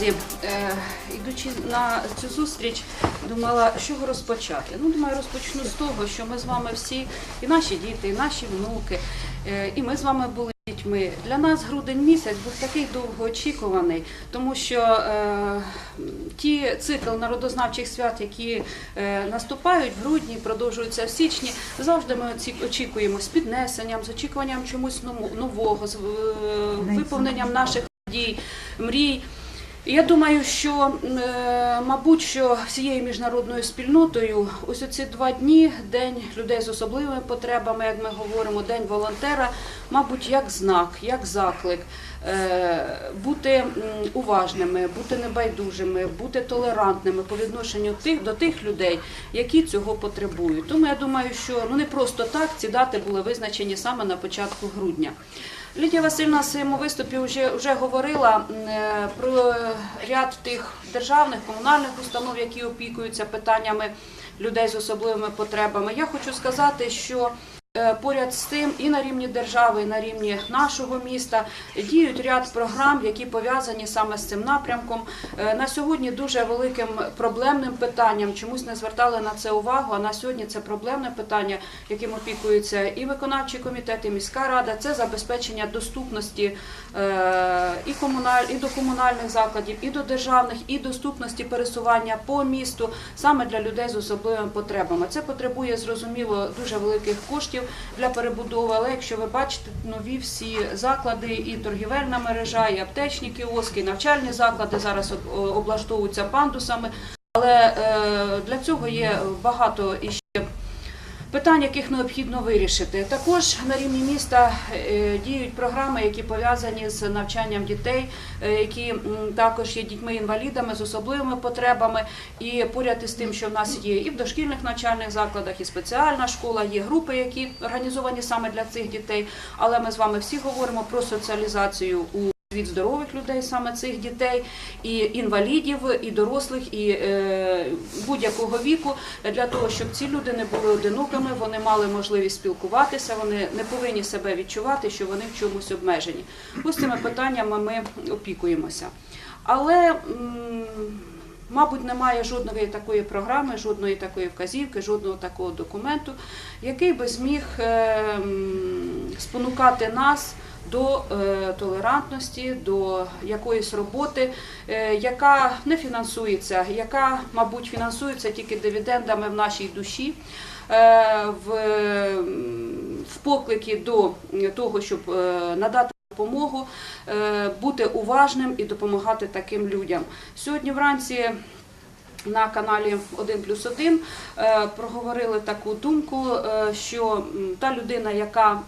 дорозі, е, йдучи на цю зустріч, думала, з чого розпочати. Ну, думаю, розпочну з того, що ми з вами всі, і наші діти, і наші внуки, е, і ми з вами були дітьми. Для нас грудень місяць був такий довгоочікуваний, тому що е, ті цикл народознавчих свят, які е, наступають в грудні, продовжуються в січні, завжди ми очікуємо з піднесенням, з очікуванням чомусь нового, з е, виповненням наших надій, мрій. Я думаю, що е, мабуть, що всією міжнародною спільнотою ось оці два дні, день людей з особливими потребами, як ми говоримо, день волонтера, мабуть, як знак, як заклик. е, Бути уважними, бути небайдужими, бути толерантними по відношенню тих до тих людей, які цього потребують. Тому я думаю, що ну не просто так ці дати були визначені саме на початку грудня. Лідія Васильівна в своєму виступі вже, вже говорила е, про ряд тих державних комунальних установ, які опікуються питаннями людей з особливими потребами. Я хочу сказати, що поряд з тим і на рівні держави, і на рівні нашого міста діють ряд програм, які пов'язані саме з цим напрямком. Е, На сьогодні дуже великим проблемним питанням чомусь не звертали на це увагу. А на сьогодні це проблемне питання, яким опікується і виконавчий комітет, і міська рада. Це забезпечення доступності е, і комуналь, і до комунальних закладів, і до державних, і доступності пересування по місту саме для людей з особливими потребами. Це потребує зрозуміло дуже великих коштів для перебудови. Але якщо ви бачите нові всі заклади, і торгівельна мережа, і аптечні кіоски, і навчальні заклади зараз облаштовуються пандусами. Але е, для цього є багато іще питань, яких необхідно вирішити. Також на рівні міста е, діють програми, які пов'язані з навчанням дітей, е, які також є дітьми-інвалідами з особливими потребами. І поряд із тим, що в нас є і в дошкільних навчальних закладах, і спеціальна школа, є групи, які організовані саме для цих дітей. Але ми з вами всі говоримо про соціалізацію у світ здорових людей, саме цих дітей, і інвалідів, і дорослих, і е, будь-якого віку, для того, щоб ці люди не були одинокими, вони мали можливість спілкуватися, вони не повинні себе відчувати, що вони в чомусь обмежені. Ось цими питаннями ми опікуємося. Але Мабуть, немає жодної такої програми, жодної такої вказівки, жодного такого документу, який би зміг е, спонукати нас до е, толерантності, до якоїсь роботи, е, яка не фінансується, яка, мабуть, фінансується тільки дивідендами в нашій душі. е, В, поклики до того, щоб надати допомогу, бути уважним і допомагати таким людям. Сьогодні вранці на каналі 1 плюс 1 проговорили таку думку, е, що та людина, яка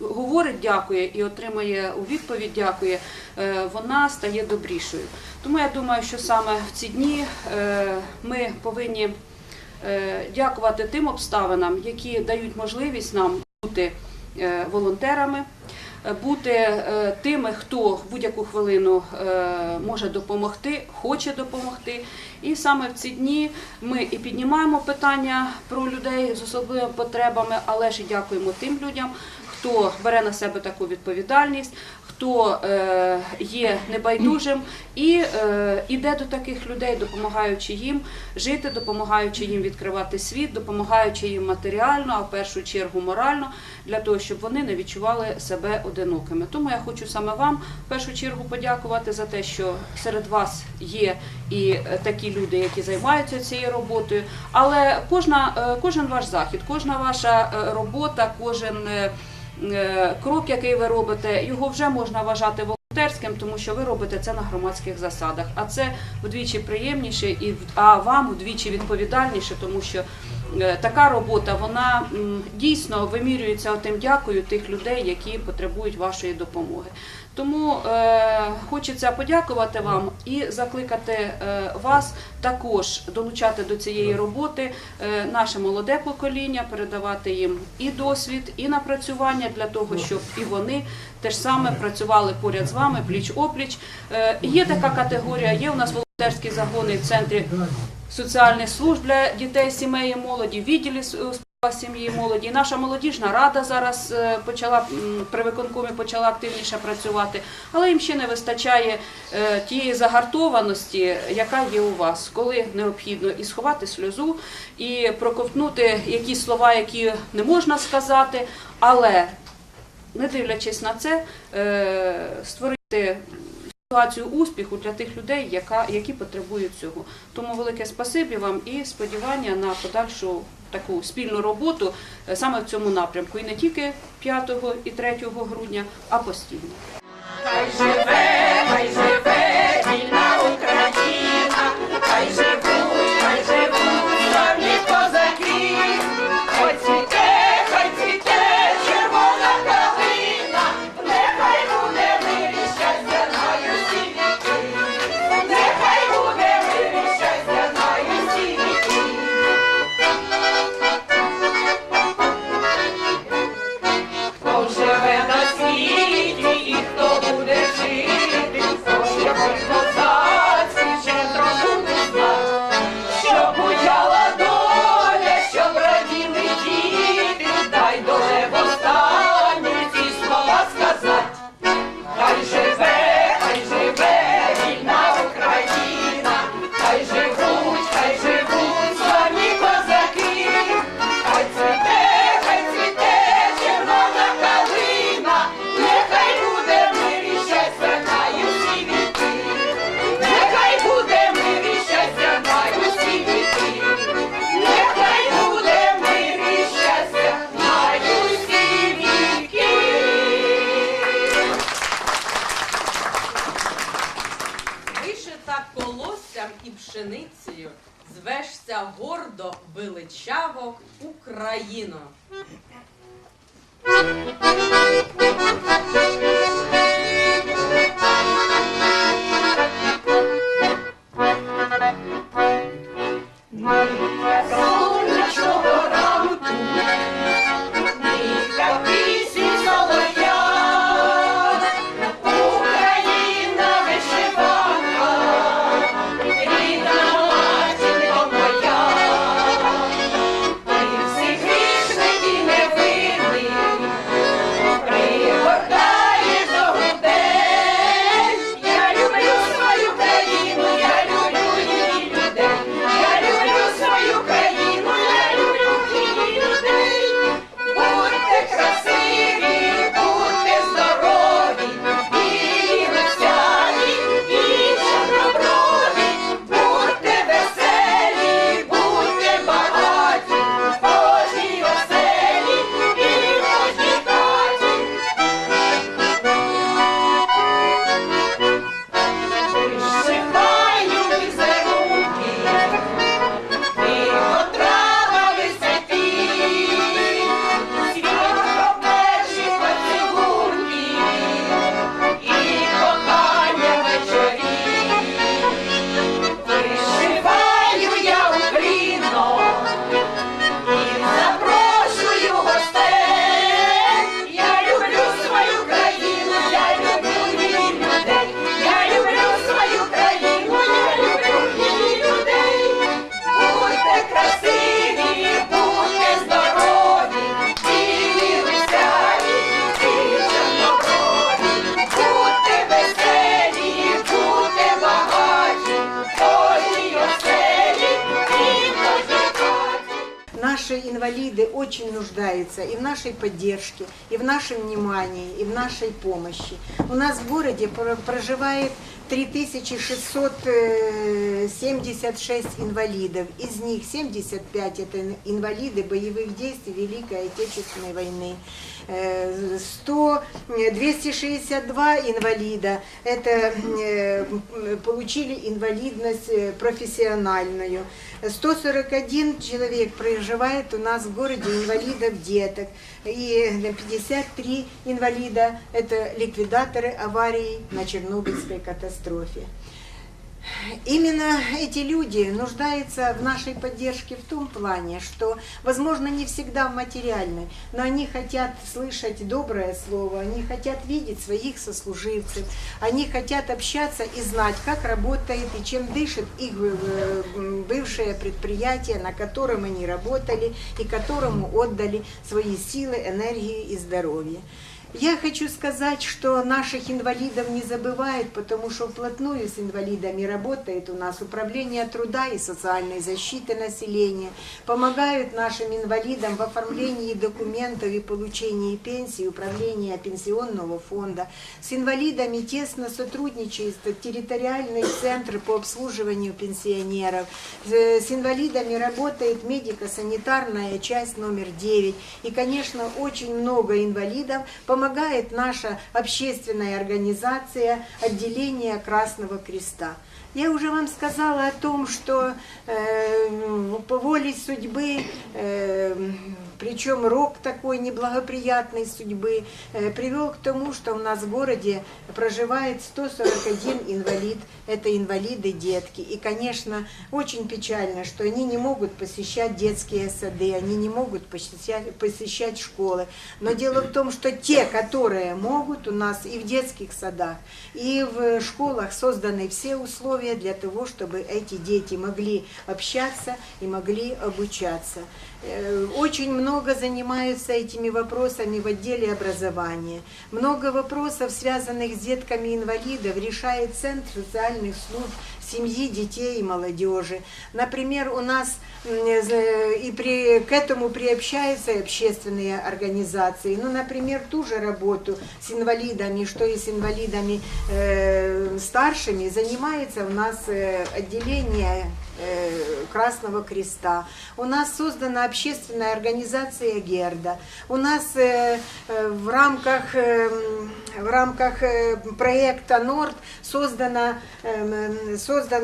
говорить дякує і отримує у відповідь дякує, е, вона стає добрішою. Тому я думаю, що саме в ці дні е, ми повинні е, дякувати тим обставинам, які дають можливість нам бути е, волонтерами, е, бути е, тими, хто в будь-яку хвилину е, може допомогти, хоче допомогти. І саме в ці дні ми і піднімаємо питання про людей з особливими потребами, але ж і дякуємо тим людям, хто бере на себе таку відповідальність, хто е, є небайдужим і е, іде до таких людей, допомагаючи їм жити, допомагаючи їм відкривати світ, допомагаючи їм матеріально, а в першу чергу морально, для того, щоб вони не відчували себе одинокими. Тому я хочу саме вам в першу чергу подякувати за те, що серед вас є і е, такі люди, які займаються цією роботою. Але кожна, кожен ваш захід, кожна ваша робота, кожен крок, який ви робите, його вже можна вважати волонтерським, тому що ви робите це на громадських засадах. А це вдвічі приємніше, і а вам вдвічі відповідальніше, тому що е, така робота вона дійсно вимірюється тим дякую тих людей, які потребують вашої допомоги. Тому е, хочеться подякувати вам і закликати е, вас також долучати до цієї роботи е, наше молоде покоління, передавати їм і досвід, і напрацювання для того, щоб і вони теж саме працювали поряд з вами, пліч опліч. Е, є така категорія, є у нас волонтерські загони в центрі соціальних служб для дітей, сімей і молоді, відділі сім'ї молоді. Наша молодіжна рада зараз е, почала при виконкомі почала активніше працювати, але їм ще не вистачає е, тієї загартованості, яка є у вас, коли необхідно і сховати сльозу, і проковтнути якісь слова, які не можна сказати, але не дивлячись на це, е, створити ситуацію успіху для тих людей, які потребують цього. Тому велике спасибі вам і сподівання на подальшу таку спільну роботу е, саме в цьому напрямку. І не тільки 5 і 3 грудня, а постійно. Звешся гордо величаво Україно. Очень нуждается и в нашей поддержке, и в нашем внимании, и в нашей помощи. У нас в городе проживает 3676 инвалидов. Из них 75 это инвалиды боевых действий Великой Отечественной войны. Э, 100, э, 262 инвалида это э, получили инвалидность э, профессиональную. 141 человек проживает у нас в городе инвалидов деток. И 53 инвалида – это ликвидаторы аварии на Чернобыльской катастрофе. Именно эти люди нуждаются в нашей поддержке в том плане, что, возможно, не всегда в материальной, но они хотят слышать доброе слово, они хотят видеть своих сослуживцев, они хотят общаться и знать, как работает и чем дышит их э, м, бывшее предприятие, на котором они работали и которому отдали свои силы, энергию и здоровье. Я хочу сказать, что наших инвалидов не забывают, потому что вплотную с инвалидами работает у нас Управление труда и социальной защиты населения, помогают нашим инвалидам в оформлении документов и получении пенсии Управление пенсионного фонда. С инвалидами тесно сотрудничает территориальный центр по обслуживанию пенсионеров. Э, С инвалидами работает медико-санитарная часть номер 9. И, конечно, очень много инвалидов помогает наша общественная организация отделение Красного Креста. Я уже вам сказала о том, что э, по воле судьбы, э, причем рок такой неблагоприятной судьбы, э, привел к тому, что у нас в городе проживает 141 инвалид. Это инвалиды детки. И, конечно, очень печально, что они не могут посещать детские сады, они не могут посещать, посещать школы. Но дело в том, что те, которые могут, у нас и в детских садах, и в школах созданы все условия для того, чтобы эти дети могли общаться и могли обучаться. Э, Очень много занимаются этими вопросами в отделе образования. Много вопросов, связанных с детками инвалидов, решает Центр социальных служб семьи, детей и молодежи. Например, у нас м, з- и при, к этому приобщаются общественные организации. Ну, например, ту же работу с инвалидами, что и с инвалидами э, старшими, занимается у нас э, отделение э, Красного Креста. У нас создана общественная организация Герда. У нас э, в рамках, в рамках проекта Норд создан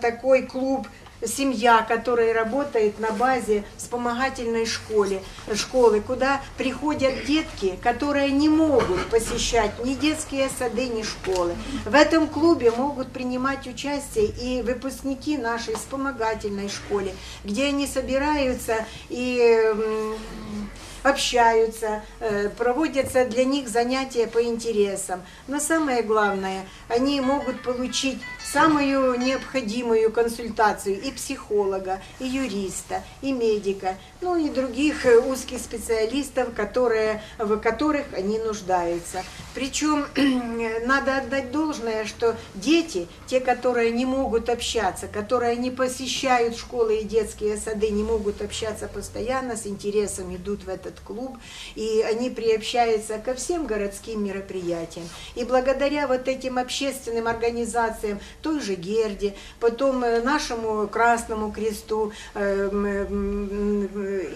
такой клуб семья, которая работает на базе вспомогательной школе, школы, куда приходят детки, которые не могут посещать ни детские сады, ни школы. В этом клубе могут принимать участие и выпускники нашей вспомогательной школы, где они собираются и общаются, э, проводятся для них занятия по интересам. Но самое главное, они могут получить самую необходимую консультацию и психолога, и юриста, и медика, ну и других узких специалистов, которые, в которых они нуждаются. Причем надо отдать должное, что дети, те, которые не могут общаться, которые не посещают школы и детские сады, не могут общаться постоянно, с интересом идут в этот клуб, и они приобщаются ко всем городским мероприятиям. И благодаря вот этим общественным организациям, той же Герде, потом э, нашему Красному Кресту э,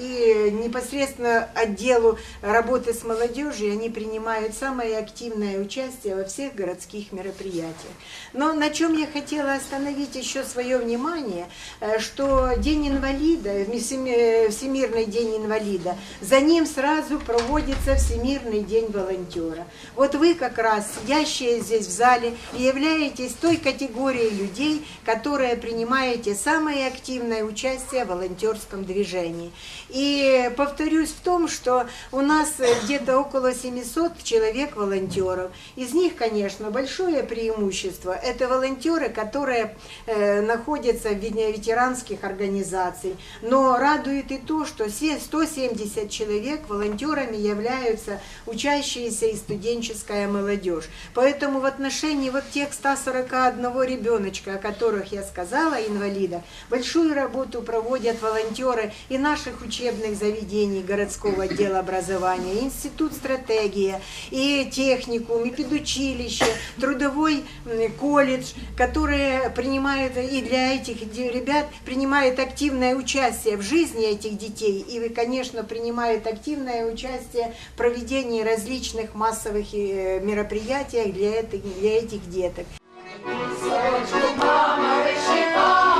и непосредственно отделу работы с молодежью, они принимают самое активное участие во всех городских мероприятиях. Но на чем я хотела остановить еще свое внимание, э, что День инвалида, Всеми- Всемирный день инвалида, за ним сразу проводится Всемирный день волонтера. Вот вы как раз, сидящие здесь в зале, и являетесь той категорией людей, которые принимаете самое активное участие в волонтерском движении. И повторюсь в том, что у нас э, где-то около 700 человек волонтеров. Из них, конечно, большое преимущество – это волонтеры, которые э, находятся в ве- ветеранских организациях. Но радует и то, что все 170 человек волонтерами являются учащиеся и студенческая молодежь. Поэтому в отношении вот тех 141 ребеночка, о которых я сказала, инвалидов, большую работу проводят волонтеры и наших учебных заведений городского отдела образования, институт стратегия, и техникум, и педучилище, трудовой колледж, которые принимают и для этих ребят принимают активное участие в жизни этих детей и, конечно, принимают активное участие в проведении различных массовых э, мероприятий для этих, для этих деток. Сорочку мама вишивала.